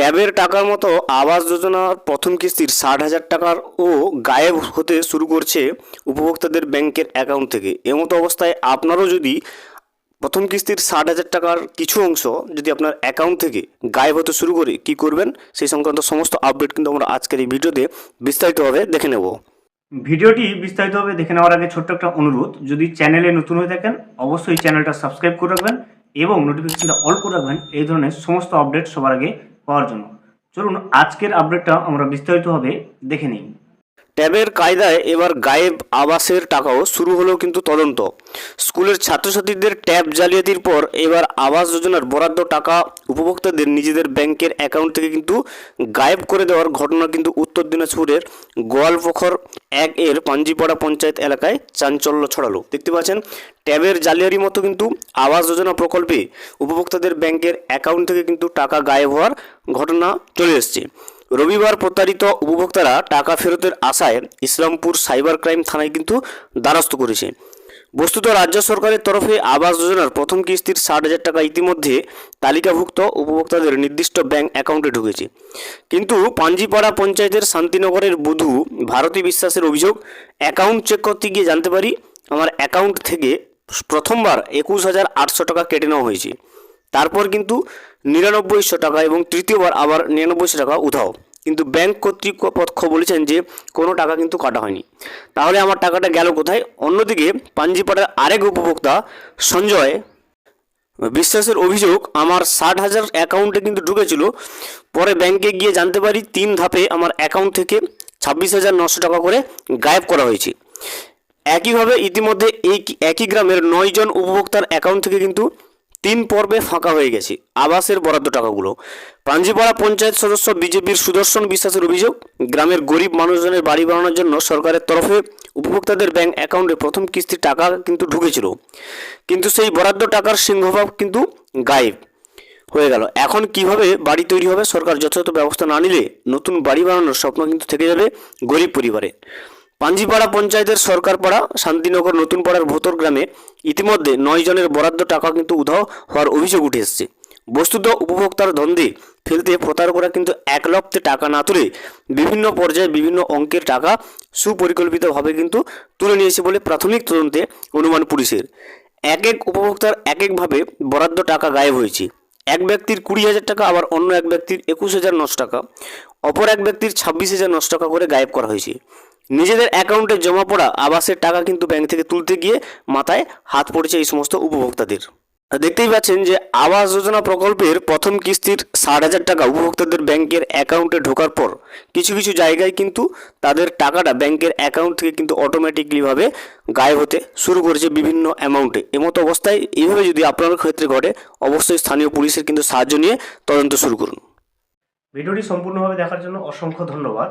ট্যাবের টাকার মতো আবাস যোজনার প্রথম কিস্তির ষাট হাজার টাকার ও গায়েব হতে শুরু করছে উপভোক্তাদের ব্যাংকের অ্যাকাউন্ট থেকে। এমতো অবস্থায় আপনারও যদি প্রথম কিস্তির ষাট হাজার টাকার কিছু অংশ যদি আপনার অ্যাকাউন্ট থেকে গায়েব হতে শুরু করে, কি করবেন? সেই সংক্রান্ত সমস্ত আপডেট কিন্তু আমরা আজকের এই ভিডিওতে বিস্তারিতভাবে দেখে নেব। ভিডিওটি বিস্তারিতভাবে দেখে নেওয়ার আগে ছোট্ট একটা অনুরোধ, যদি চ্যানেলে নতুন হয়ে থাকেন, অবশ্যই চ্যানেলটা সাবস্ক্রাইব করে রাখবেন এবং নোটিফিকেশনটা অল করে রাখবেন। এই ধরনের সমস্ত আপডেট সবার আগে পাওয়ার জন্য। চলুন আজকের আপডেটটা আমরা বিস্তারিতভাবে দেখে নিই। ট্যাবের কায়দায় এবার গায়েব আবাসের টাকাও শুরু হলো কিন্তু তদন্ত। স্কুলের ছাত্রছাত্রীদের ট্যাব জালিয়াতির পর এবার আবাস যোজনার বরাদ্দ টাকা উপভোক্তাদের নিজেদের ব্যাংকের অ্যাকাউন্ট থেকে কিন্তু গায়েব করে দেওয়ার ঘটনা কিন্তু উত্তর দিনাজপুরের গোয়ালপোখর এক এর পাঞ্জিপাড়া পঞ্চায়েত এলাকায় চাঞ্চল্য ছড়ালো। দেখতে পাচ্ছেন, ট্যাবের জালিয়ারি মতো কিন্তু আবাস যোজনা প্রকল্পে উপভোক্তাদের ব্যাংকের অ্যাকাউন্ট থেকে কিন্তু টাকা গায়েব হওয়ার ঘটনা চলে এসছে। রবিবার প্রতারিত উপভোক্তারা টাকা ফেরতের আশায় ইসলামপুর সাইবার ক্রাইম থানায় কিন্তু দ্বারস্থ করেছে। বস্তুত রাজ্য সরকারের তরফে আবাস যোজনার প্রথম কিস্তির ষাট হাজার টাকা ইতিমধ্যে তালিকাভুক্ত উপভোক্তাদের নির্দিষ্ট ব্যাংক অ্যাকাউন্টে ঢুকেছে। কিন্তু পাঞ্জিপাড়া পঞ্চায়েতের শান্তিনগরের বধূ ভারতী বিশ্বাসের অভিযোগ, অ্যাকাউন্ট চেক করতে গিয়ে জানতে পারি আমার অ্যাকাউন্ট থেকে প্রথমবার একুশ হাজার আটশো টাকা কেটে নেওয়া হয়েছে। তারপর কিন্তু নিরানব্বইশো টাকা এবং তৃতীয়বার আবার নিরানব্বইশো টাকা উধাও। কিন্তু ব্যাংক কর্তৃপক্ষ বলেছেন যে কোনো টাকা কিন্তু কাটা হয়নি। তাহলে আমার টাকাটা গেল কোথায়? অন্যদিকে পাঞ্জিপাড়ার আরেক উপভোক্তা সঞ্জয় বিশ্বাসের অভিযোগ, আমার ষাট হাজার অ্যাকাউন্টে কিন্তু ঢুকেছিল। পরে ব্যাংকে গিয়ে জানতে পারি তিন ধাপে আমার অ্যাকাউন্ট থেকে ছাব্বিশ হাজার নশো টাকা করে গায়েব করা হয়েছে। একইভাবে ইতিমধ্যে এই একই গ্রামের নয় জন উপভোক্তার অ্যাকাউন্ট থেকে কিন্তু তিন পর্বে ফাঁকা হয়ে গেছে। আবাসের বরাদ্দ টাকাগুলো। পাঞ্জিপাড়া পঞ্চায়েত সদস্য বিজেপির সুদর্শন বিশ্বাসের অভিযোগ, গ্রামের গরিব মানুষজনের বাড়ি বানানোর জন্য সরকারের তরফে উপভোক্তাদের ব্যাংক অ্যাকাউন্টে প্রথম কিস্তির টাকা কিন্তু ঢুকেছিল। কিন্তু সেই বরাদ্দ টাকার সিংহভাগ কিন্তু গায়েব হয়ে গেল। এখন কীভাবে বাড়ি তৈরি হবে, সরকার যথাযথ ব্যবস্থা না নিলে নতুন বাড়ি বানানোর স্বপ্ন কিন্তু থেকে যাবে গরিব পরিবারে। পাঞ্জিপাড়া পঞ্চায়েতের সরকারপাড়া শান্তিনগর নতুন পাড়ার ভোতর গ্রামে ইতিমধ্যে নয় জনের বরাদ্দ টাকা কিন্তু উধাও হওয়ার অভিযোগ উঠে এসেছে। বস্তুত উপভোক্তার দ্বন্দ্বে ফেলতে প্রতারকরা কিন্তু এক লক্ষে টাকা না তুলে বিভিন্ন পর্যায়ে বিভিন্ন অঙ্কের টাকা সুপরিকল্পিতভাবে কিন্তু তুলে নিয়েছে বলে প্রাথমিক তদন্তে অনুমান পুলিশের। এক এক উপভোক্তার এক একভাবে বরাদ্দ টাকা গায়েব হয়েছে। এক ব্যক্তির কুড়ি হাজার টাকা, আবার অন্য এক ব্যক্তির একুশ হাজার নশো টাকা, অপর এক ব্যক্তির ছাব্বিশ হাজার নশো টাকা করে গায়েব করা হয়েছে। নিজেদের অ্যাকাউন্টে জমা পড়া আবাসের টাকা কিন্তু ব্যাংক থেকে তুলতে গিয়ে মাথায় হাত পড়েছে এই সমস্ত উপভোক্তাদের। দেখতেই পাচ্ছেন যে আবাস যোজনা প্রকল্পের প্রথম কিস্তির ষাট হাজার টাকা উপভোক্তাদের ব্যাংকের অ্যাকাউন্টে ঢোকার পর কিছু কিছু জায়গায় কিন্তু তাদের টাকাটা ব্যাংকের অ্যাকাউন্ট থেকে কিন্তু অটোমেটিকলিভাবে গায়েব হতে শুরু করেছে বিভিন্ন অ্যামাউন্টে এমতো অবস্থায় এইভাবে যদি আপনার ক্ষেত্রে ঘটে, অবশ্যই স্থানীয় পুলিশের কিন্তু সাহায্য নিয়ে তদন্ত শুরু করুন। ভিডিওটি সম্পূর্ণভাবে দেখার জন্য অসংখ্য ধন্যবাদ।